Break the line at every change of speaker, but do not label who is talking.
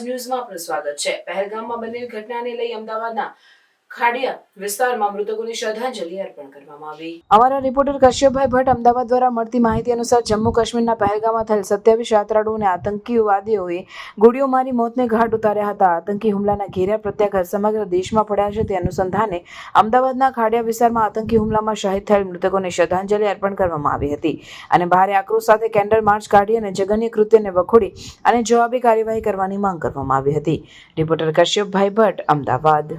ન્યૂઝમાં આપનું સ્વાગત છે. પહેલગામમાં બનેલી ઘટનાને લઈ અમદાવાદના ખાડિયા વિસ્તારમાં અમારા રિપોર્ટર કશ્યપભાઈ ભટ્ટ અમદાવાદ દ્વારા મળતી માહિતી અનુસાર જમ્મુ કાશ્મીરના પહેલગામમાં થયેલ સત્યાવીસ યાત્રાળુઓ અને આતંકીવાદીઓએ ગોળીઓ મારી મોતને ઘાટ ઉતાર્યા હતા. આતંકી હુમલાના ઘેર્યા પ્રત્યાઘાત સમગ્ર દેશમાં પડ્યા છે. તે અનુસંધાને અમદાવાદના ખાડિયા વિસ્તારમાં આતંકી હુમલામાં શહીદ થયેલ મૃતકોને શ્રદ્ધાંજલિ અર્પણ કરવામાં આવી હતી અને ભારે આક્રોશ સાથે કેન્ડલ માર્ચ કાઢી અને જઘન્ય કૃત્યને વખોડી અને જવાબી કાર્યવાહી કરવાની માંગ કરવામાં આવી હતી. રિપોર્ટર કશ્યપભાઈ ભટ્ટ અમદાવાદ.